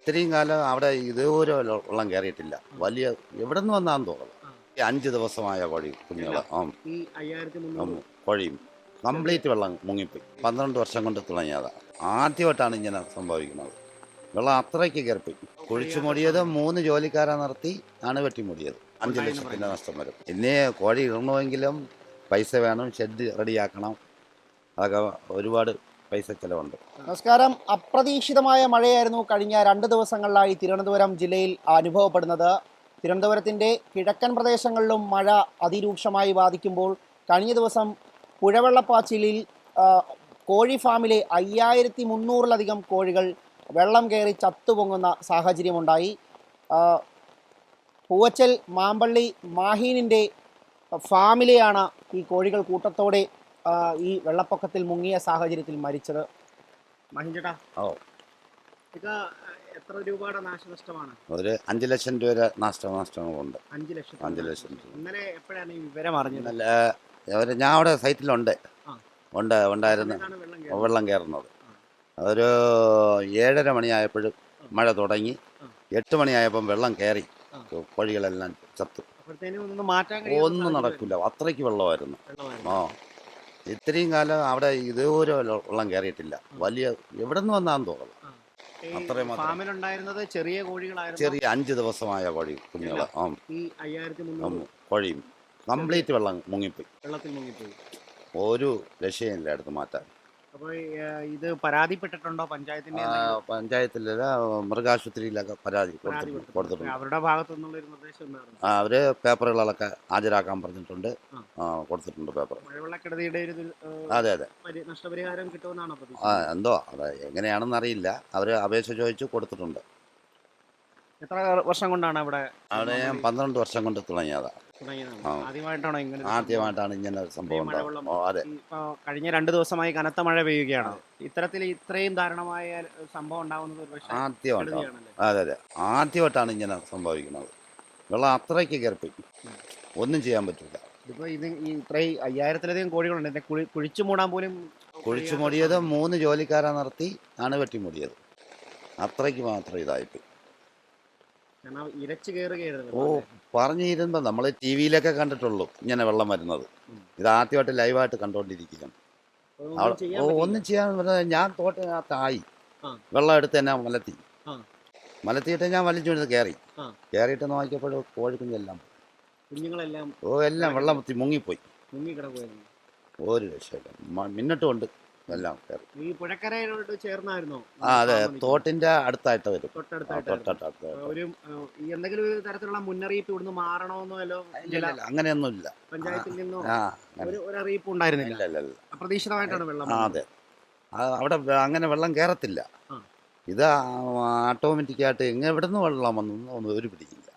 ഇത്രയും കാലം അവിടെ ഇതേപോലെ വെള്ളം കയറിയിട്ടില്ല. വലിയ എവിടെ നിന്ന് വന്നാന്ന് തോന്നുന്നു. ഈ അഞ്ച് ദിവസമായ കോഴി കുഞ്ഞുങ്ങൾ. ആ കോഴിയും കംപ്ലീറ്റ് വെള്ളം മുങ്ങിപ്പോയി. പന്ത്രണ്ട് വർഷം കൊണ്ട് തുടങ്ങിയതാണ് ആദ്യമായിട്ടാണ് ഇങ്ങനെ സംഭവിക്കുന്നത്. വെള്ളം അത്രയ്ക്ക് കയറിപ്പോയി. കുഴിച്ചു മൂടിയത് മൂന്ന് ജോലിക്കാരെ നിർത്തി ആണ് വെട്ടി മൂടിയത്. അഞ്ച് ലക്ഷത്തിന്റെ നഷ്ടം വരും. ഇനി കോഴി ഇടണമെങ്കിലും പൈസ വേണം ഷെഡ് റെഡിയാക്കണം. അതൊക്കെ ഒരുപാട് പൈസ ചെലവുണ്ട്. നമസ്കാരം. അപ്രതീക്ഷിതമായ മഴയായിരുന്നു കഴിഞ്ഞ രണ്ട് ദിവസങ്ങളിലായി തിരുവനന്തപുരം ജില്ലയിൽ അനുഭവപ്പെടുന്നത്. തിരുവനന്തപുരത്തിന്റെ കിഴക്കൻ പ്രദേശങ്ങളിലും മഴ അതിരൂക്ഷമായി ബാധിക്കുമ്പോൾ കഴിഞ്ഞ ദിവസം പുഴവെള്ളപ്പാച്ചിലിൽ കോഴി ഫാമിലെ അയ്യായിരത്തി മുന്നൂറിലധികം കോഴികൾ വെള്ളം കയറി ചത്തുപൊങ്ങുന്ന സാഹചര്യമുണ്ടായി. പൂവച്ചൽ മാമ്പള്ളി മാഹീനിന്റെ ഫാമിലെയാണ് ഈ കോഴികൾ കൂട്ടത്തോടെ ഈ വെള്ളപ്പൊക്കത്തിൽ മുങ്ങിയ സാഹചര്യത്തിൽ മരിച്ചത് മഹിൻ ഓ. ഇത് എത്ര രൂപയുടെ നാശനഷ്ടമാണ്? ഒരു അഞ്ച് ലക്ഷം രൂപ വരെ നഷ്ട നഷ്ടങ്ങളുണ്ട്. അഞ്ച് ലക്ഷം അഞ്ച് ലക്ഷം രൂപ. ഇന്നലെ എപ്പോഴാണ് ഈ വിവരം അറിഞ്ഞത്? അവർ ഞാൻ അവിടെ സൈറ്റിലുണ്ട്. ആ. ഉണ്ട് ഉണ്ടായിരുന്നു. വെള്ളം കയറിയത്. വെള്ളം കയറുന്നത്. അതൊരു ഏഴര മണിയായപ്പോഴും മഴ തുടങ്ങി. ആ. എട്ട് മണിയായപ്പം വെള്ളം കയറി. ആ. കോഴികളെല്ലാം ചത്തു. അപ്പോഴത്തേനും ഒന്നും മാറ്റാൻ കഴിയാത്ത ഒന്നും സാഹചര്യം. നടക്കില്ല അത്രയ്ക്ക് വെള്ളമായിരുന്നു. വെള്ളമായിരുന്നു. ആ. ഇത്രയും കാലം അവിടെ ഇതുവരെ വെള്ളം കയറിയിട്ടില്ല വലിയ എവിടെ നിന്ന് വന്നാന്ന് തോന്നുന്നു. അത്രയും ഫാമിലുണ്ടായിരുന്നത് ചെറിയ കോഴികളായിരുന്നു? ചെറിയ അഞ്ച് ദിവസമായ കോഴി കുഞ്ഞുങ്ങൾ. ആ. ഈ അയ്യായിരത്തി മുന്നൂറ് കോഴിയും. കംപ്ലീറ്റ് വെള്ളം മുങ്ങിപ്പോയി. വെള്ളത്തിൽ മുങ്ങിപ്പോയി. ഒരു രക്ഷയില്ല എടുത്ത് മാറ്റാൻ. അപ്പോൾ ഇത് പരാതിപ്പെട്ടിട്ടുണ്ടോ പഞ്ചായത്തിന്റെ പഞ്ചായത്തിലല്ല പഞ്ചായത്തിലെ മൃഗാശുപത്രിയിലൊക്കെ പരാതി കൊടുത്തിട്ടുണ്ട് അവരുടെ ഭാഗത്തു നിന്നുള്ള ഒരു നിർദ്ദേശം അവർ പേപ്പറുകളൊക്കെ ഹാജരാക്കാൻ പറഞ്ഞിട്ടുണ്ട്. കൊടുത്തിട്ടുണ്ട് പേപ്പർ. മഴവെള്ളക്കെടുതിയുടെ ഒരു അതെ അതെ. നഷ്ടപരിഹാരം കിട്ടുമെന്നാണോ എന്തോ അതെ എങ്ങനെയാണെന്ന് അറിയില്ല അവർ അപേക്ഷ ചോദിച്ചു കൊടുത്തിട്ടുണ്ട്. എത്ര വർഷം കൊണ്ടാണ് അവിടെ അവിടെ ഞാൻ പന്ത്രണ്ട് വർഷം കൊണ്ട് തുടങ്ങിയതാ. ആദ്യമായിട്ടാണോ ഇങ്ങനെ ആദ്യമായിട്ടാണ് ഇങ്ങനെ ഒരു സംഭവം അതെ. കഴിഞ്ഞ രണ്ട് ദിവസമായി കനത്ത മഴ പെയ്യുകയാണ്. ഇത്തരത്തിൽ ഇത്രയും ദാരുണമായ സംഭവം പക്ഷേ ആദ്യമായിട്ടാണ് അതെ അതെ. ആദ്യമായിട്ടാണ് ഇങ്ങനെ സംഭവിക്കുന്നത്. വെള്ളം അത്രയ്ക്ക് കയറിപ്പോയി. ഒന്നും ചെയ്യാൻ പറ്റില്ല ഇതിപ്പോ ഇത് ഇത്രയും അയ്യായിരത്തിലധികം കോഴികളുണ്ട് കുഴിച്ചു മൂടാൻ പോലും കുഴിച്ചു മൂടിയത് മൂന്ന് ജോലിക്കാരെ നടത്തി ആണ് വെട്ടിമൂടിയത്. അത്രയ്ക്ക് മാത്രം ഇതായിപ്പോയി. ഓ പറഞ്ഞിരുമ്പോൾ നമ്മൾ ടി വിയിലൊക്കെ കണ്ടിട്ടുള്ളൂ ഇങ്ങനെ വെള്ളം വരുന്നത്. ഇത് ആദ്യമായിട്ട് ലൈവായിട്ട് കണ്ടുകൊണ്ടിരിക്കുകയാണ് ചെയ്യാൻ ഓ ഒന്നും ചെയ്യാൻ പറഞ്ഞാൽ ഞാൻ തോട്ടിനകത്തായി. വെള്ളം എടുത്ത് തന്നെ മലത്തി. മലത്തിയിട്ട് ഞാൻ വലിച്ചു വിടുന്നത് കയറി. കയറിയിട്ട് നോക്കിയപ്പോഴും കോഴിക്കുഞ്ഞെല്ലാം ഓ എല്ലാം വെള്ളം മുത്തി മുങ്ങിപ്പോയി. ഒരു രക്ഷയില്ല. മ- മിന്നിട്ടുമുണ്ട്. എല്ലാം കയറി. ഈ പുഴക്കരയോട് ചേർന്നായിരുന്നോ? ആ അതെ തോട്ടിന്റെ അടുത്തായിട്ട് വരും. തൊട്ടടുത്തായിട്ട് തൊട്ടടുത്ത് ഒരു എന്തെങ്കിലും ഒരു തരത്തിലുള്ള മുന്നറിയിപ്പ് ഇവിടുന്ന് മാറണമെന്നോ അല്ലോ? ഇല്ല, ഇല്ല, അങ്ങനെയൊന്നുമില്ല. പഞ്ചായത്തിൽ നിന്നോ? ഒരു അറിയിപ്പ് ഉണ്ടായിരുന്നില്ല? അപ്രതീക്ഷിതമായിട്ടാണ് വെള്ളം അതെ. അവിടെ അങ്ങനെ വെള്ളം കയറത്തില്ല. ഇത് ഓട്ടോമാറ്റിക്കായിട്ട് എങ്ങനെ എവിടെ നിന്ന് വെള്ളം വന്നു ഒന്നും ഒരു പിടിക്കില്ല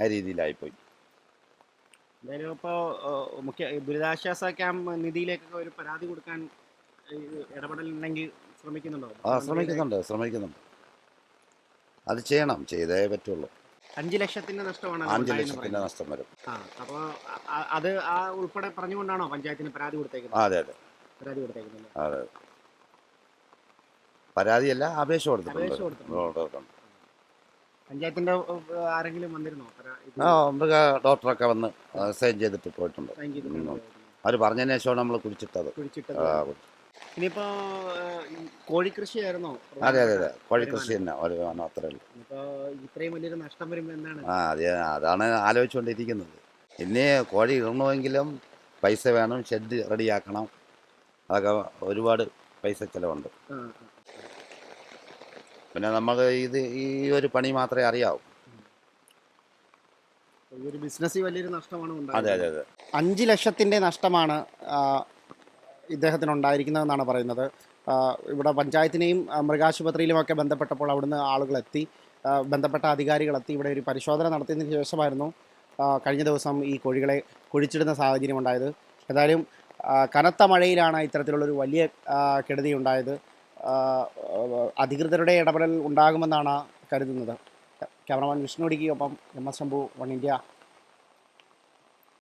ആ രീതിയിലായിപ്പോയി. എന്തായാലും ഇപ്പോൾ മുഖ്യ ദുരിതാശ്വാസ ക്യാമ്പ് നിധിയിലേക്കൊക്കെ ഒരു പരാതി കൊടുക്കാൻ ഇടപെടലുണ്ടെങ്കിൽ ശ്രമിക്കുന്നുണ്ടോ? ആ ശ്രമിക്കുന്നുണ്ട് ശ്രമിക്കുന്നുണ്ട്. അത് ചെയ്യണം ചെയ്തേ പറ്റുള്ളൂ. അഞ്ച് ലക്ഷത്തിന്റെ നഷ്ടമാണ് അഞ്ച് ലക്ഷത്തിന്റെ നഷ്ടം വരും. അപ്പോൾ അത് ആ ഉൾപ്പെടെ പറഞ്ഞുകൊണ്ടാണോ പഞ്ചായത്തിന് പരാതി കൊടുത്തേക്കുന്നത്? അതെ അതെ. പരാതി കൊടുത്തേക്കുന്നത്. അതെ പരാതിയല്ല അപേക്ഷ കൊടുത്തിട്ടുണ്ട്. പഞ്ചായത്തിന്റെ ആരെങ്കിലും വന്നിരുന്നോ? ആ മൃഗ ഡോക്ടറൊക്കെ വന്ന് സൈൻ ചെയ്തിട്ട് പോയിട്ടുണ്ട്. അവർ പറഞ്ഞതിനു അവർ പറഞ്ഞതിന് ശേഷമാണ് നമ്മൾ കുടിച്ചിട്ടത് കുഴിച്ചിട്ടത്. ആ, ഇനിയിപ്പോ കോഴിക്കൃഷിയായിരുന്നോ? അതെ അതെ അതെ. കോഴിക്കൃഷി തന്നെ. ഒരു അത്രേ ഉള്ളൂ. ഇത്രയും വലിയൊരു നഷ്ടം വരുമ്പോ എന്താണ്? ആ അതെ അതാണ് ആലോചിച്ചുകൊണ്ടിരിക്കുന്നത്. ഇനി കോഴി ഇടണമെങ്കിലും പൈസ വേണം ഷെഡ് റെഡിയാക്കണം. അതൊക്കെ ഒരുപാട് പൈസ ചിലവുണ്ട്. പിന്നെ നമ്മൾ ഇത് ഈ ഒരു പണി മാത്രമേ അറിയാവൂ. ബിസിനസ് വലിയൊരു നഷ്ടമാണ് അതെ അതെ അതെ. അഞ്ച് ലക്ഷത്തിന്റെ നഷ്ടമാണ് ആ, ഇദ്ദേഹത്തിന് ഉണ്ടായിരിക്കുന്നതെന്നാണ് പറയുന്നത് ഇവിടെ പഞ്ചായത്തിനെയും മൃഗാശുപത്രിയിലുമൊക്കെ ബന്ധപ്പെട്ടപ്പോൾ അവിടുന്ന് ആളുകളെത്തി. ബന്ധപ്പെട്ട അധികാരികളെത്തി. ഇവിടെ ഒരു പരിശോധന നടത്തിയതിന് ശേഷമായിരുന്നു കഴിഞ്ഞ ദിവസം ഈ കോഴികളെ കുഴിച്ചിടുന്ന സാഹചര്യം ഉണ്ടായത്. ഏതായാലും കനത്ത മഴയിലാണ് ഇത്തരത്തിലുള്ളൊരു വലിയ കെടുതി ഉണ്ടായത് അധികൃതരുടെ ഇടപെടൽ ഉണ്ടാകുമെന്നാണ് കരുതുന്നത്. Cameraman Vishnu ഇടുക്കിയൊപ്പം M S Shambhu one India